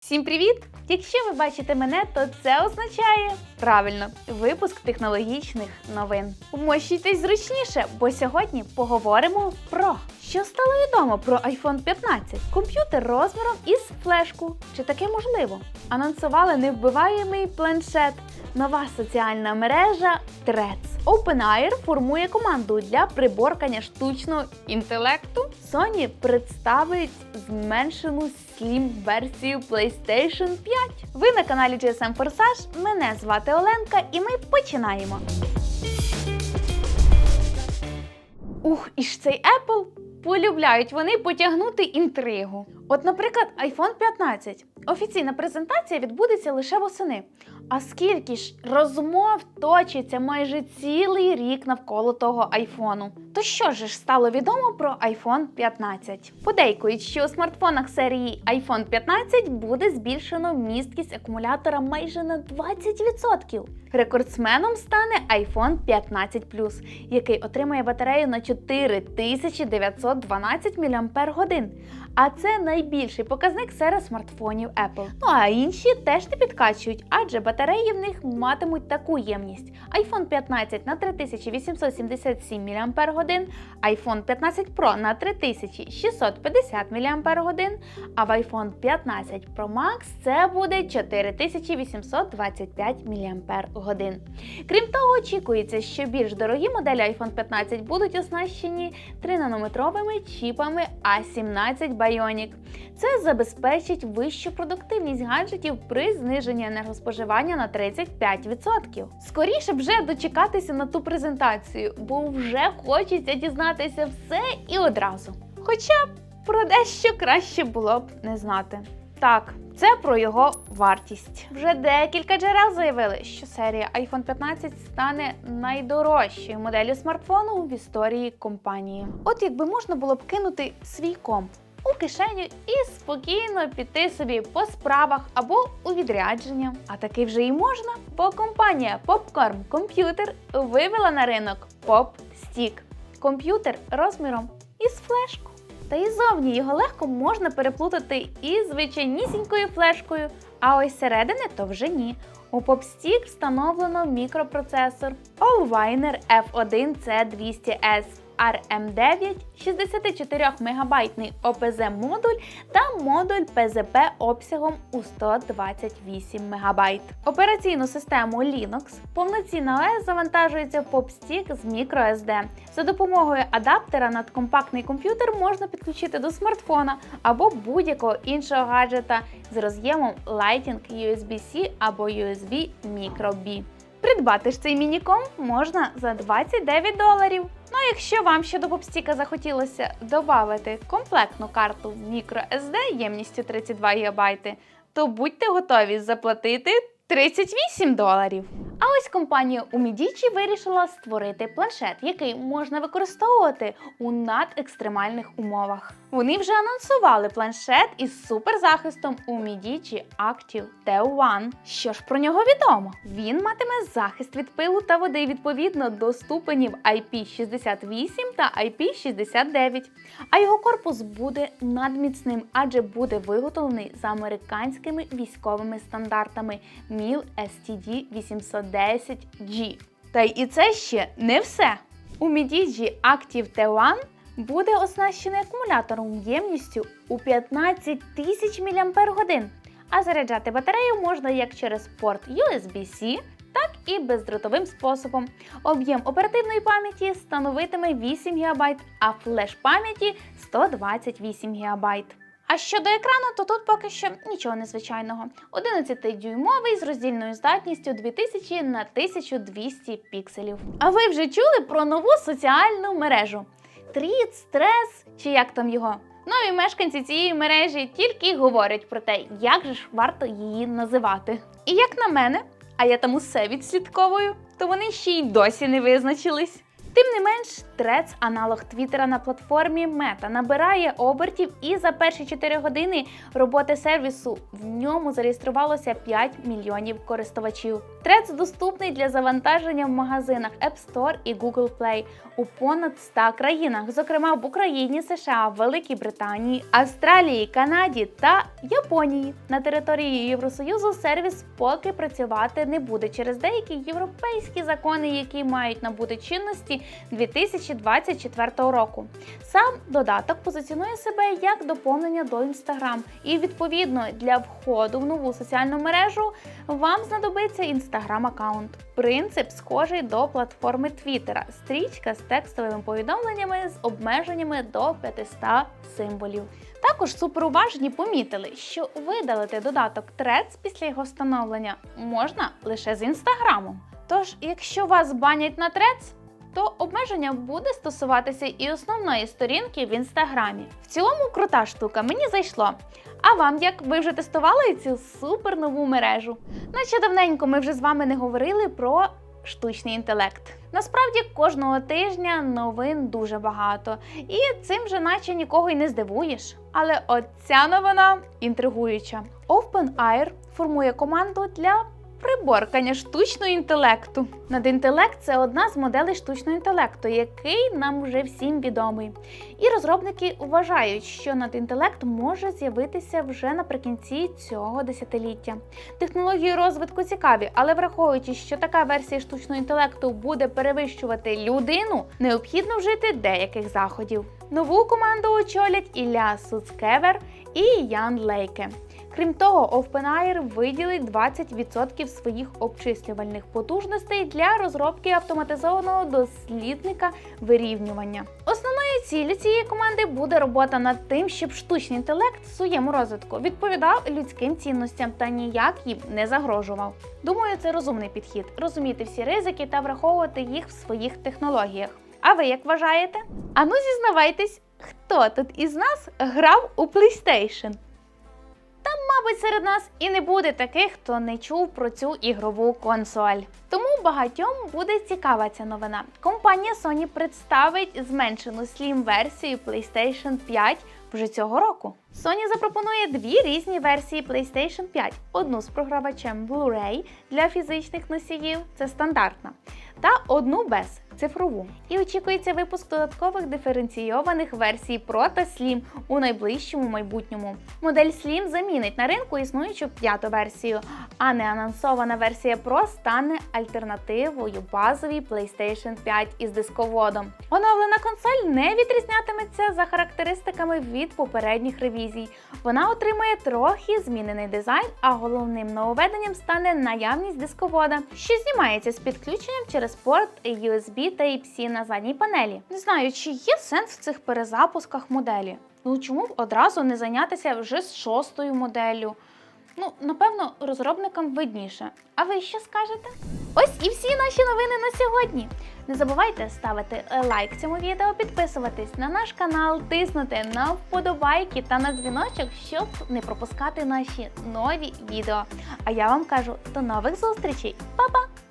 Всім привіт! Якщо ви бачите мене, то це означає правильно випуск технологічних новин. Вмощуйтесь зручніше, бо сьогодні поговоримо про що стало відомо про iPhone 15, комп'ютер розміром із флешку. Чи таке можливо? Анонсували невбиваємий планшет, нова соціальна мережа Threads. OpenAir формує команду для приборкання штучного інтелекту. Sony представить зменшену Slim-версію PlayStation 5. Ви на каналі GSM Forsage. Мене звати Оленка, і ми починаємо. Ух, і ж цей Apple полюбляють вони потягнути інтригу. От, наприклад, iPhone 15. Офіційна презентація відбудеться лише восени. А скільки ж розмов точиться майже цілий рік навколо того айфону. То що ж стало відомо про iPhone 15? Подейкують, що у смартфонах серії iPhone 15 буде збільшено місткість акумулятора майже на 20%. Рекордсменом стане iPhone 15 Plus, який отримає батарею на 4912 мАч. А це найбільший показник серед смартфонів Apple. Ну а інші теж не підкачують, адже батареї в них матимуть таку ємність: iPhone 15 на 3877 мАч, iPhone 15 Pro на 3650 мАч, а в iPhone 15 Pro Max це буде 4825 мАч. Крім того, очікується, що більш дорогі моделі iPhone 15 будуть оснащені 3-нанометровими чіпами A17 Bionic. Це забезпечить вищу продуктивність гаджетів при зниженні енергоспоживання на 35%. Скоріше вже дочекатися на ту презентацію, бо вже хочеться дізнатися все і одразу. Хоча про дещо краще було б не знати. Так, це про його вартість. Вже декілька джерел заявили, що серія iPhone 15 стане найдорожчою моделлю смартфону в історії компанії. От якби можна було б кинути свій комп у кишеню і спокійно піти собі по справах або у відрядження. А таки вже і можна, бо компанія Popcorn Computer вивела на ринок Pop Stick. комп'ютер розміром із флешку. Та і зовні його легко можна переплутати із звичайнісінькою флешкою, а ось середини то вже ні. У PopStick встановлено мікропроцесор Allwiner F1 C200S RM9, 64 мегабайтний OPZ модуль та модуль PZP обсягом у 128 МБ. Операційну систему Linux повноцінна OS завантажується в PopStick з microSD. За допомогою адаптера надкомпактний комп'ютер можна підключити до смартфона або будь-якого іншого гаджета з роз'ємом Lightning USB-C або USB Micro-B. Придбати ж цей мініком можна за 29 доларів. Ну а якщо вам ще до попстіка захотілося додати комплектну карту microSD ємністю 32 ГБ, то будьте готові заплатити 38 доларів. А ось компанія Umidigi вирішила створити планшет, який можна використовувати у надекстремальних умовах. Вони вже анонсували планшет із суперзахистом Umidigi Active T1. Що ж про нього відомо? Він матиме захист від пилу та води відповідно до ступенів IP68 та IP69. А його корпус буде надміцним, адже буде виготовлений за американськими військовими стандартами MIL STD 810G. Та й і це ще не все. У Midigi Active T1 буде оснащений акумулятором ємністю у 15 тисяч мАч, а заряджати батарею можна як через порт USB-C, так і бездротовим способом. Об'єм оперативної пам'яті становитиме 8 ГБ, а флеш пам'яті 128 ГБ. А щодо екрану, то тут поки що нічого незвичайного. 11-дюймовий з роздільною здатністю 2000 на 1200 пікселів. А ви вже чули про нову соціальну мережу? Тріт, стрес чи як там його? Нові мешканці цієї мережі тільки й говорять про те, як же ж варто її називати. І як на мене, а я там усе відслідковую, то вони ще й досі не визначились. Тим не менш, Threads, аналог Твіттера на платформі Meta, набирає обертів і за перші 4 години роботи сервісу в ньому зареєструвалося 5 мільйонів користувачів. Threads доступний для завантаження в магазинах App Store і Google Play у понад 100 країнах, зокрема в Україні, США, Великій Британії, Австралії, Канаді та Японії. На території Євросоюзу сервіс поки працювати не буде через деякі європейські закони, які мають набути чинності 2024 року. Сам додаток позиціонує себе як доповнення до Instagram, і відповідно для входу в нову соціальну мережу вам знадобиться Instagram аккаунт. Принцип схожий до платформи Twitter. Стрічка з текстовими повідомленнями з обмеженнями до 500 символів. Також суперуважні помітили, що видалити додаток Threads після його встановлення можна лише з інстаграму. Тож, якщо вас банять на Threads, то обмеження буде стосуватися і основної сторінки в інстаграмі. В цілому крута штука, мені зайшло. А вам як ви вже тестували цю супер нову мережу? Наче давненько ми вже з вами не говорили про штучний інтелект. Насправді кожного тижня новин дуже багато, і цим же наче нікого й не здивуєш. Але оця новина інтригуюча. OpenAir формує команду для приборкання штучного інтелекту. Надінтелект це одна з моделей штучного інтелекту, який нам вже всім відомий. І розробники вважають, що надінтелект може з'явитися вже наприкінці цього десятиліття. Технології розвитку цікаві, але враховуючи, що така версія штучного інтелекту буде перевищувати людину, необхідно вжити деяких заходів. Нову команду очолять Ілля Суцкевер і Ян Лейке. Крім того, OpenAI виділить 20% своїх обчислювальних потужностей для розробки автоматизованого дослідника вирівнювання. Основною ціллю цієї команди буде робота над тим, щоб штучний інтелект в своєму розвитку відповідав людським цінностям та ніяк їм не загрожував. Думаю, це розумний підхід розуміти всі ризики та враховувати їх в своїх технологіях. А ви як вважаєте? Ану зізнавайтесь, хто тут із нас грав у PlayStation? Мабуть, серед нас і не буде таких, хто не чув про цю ігрову консоль. Тому багатьом буде цікава ця новина. Компанія Sony представить зменшену slim версію PlayStation 5 вже цього року. Sony запропонує дві різні версії PlayStation 5: одну з програвачем Blu-ray для фізичних носіїв, це стандартна, та одну без цифрову. І очікується випуск додаткових диференційованих версій Pro та Slim у найближчому майбутньому. Модель Slim замінить на ринку існуючу п'яту версію, а неанонсована версія Pro стане альтернативою базовій PlayStation 5 із дисководом. Оновлена консоль не відрізнятиметься за характеристиками від попередніх ревізій. Вона отримує трохи змінений дизайн, а головним нововведенням стане наявність дисковода, що знімається з підключенням через порт USB Type-C на задній панелі. Не знаю, чи є сенс в цих перезапусках моделі. Ну чому б одразу не зайнятися вже з шостою моделлю? Ну, напевно, розробникам видніше. А ви що скажете? Ось і всі наші новини на сьогодні. Не забувайте ставити лайк цьому відео, підписуватись на наш канал, тиснути на вподобайки та на дзвіночок, щоб не пропускати наші нові відео. А я вам кажу до нових зустрічей, Па-па!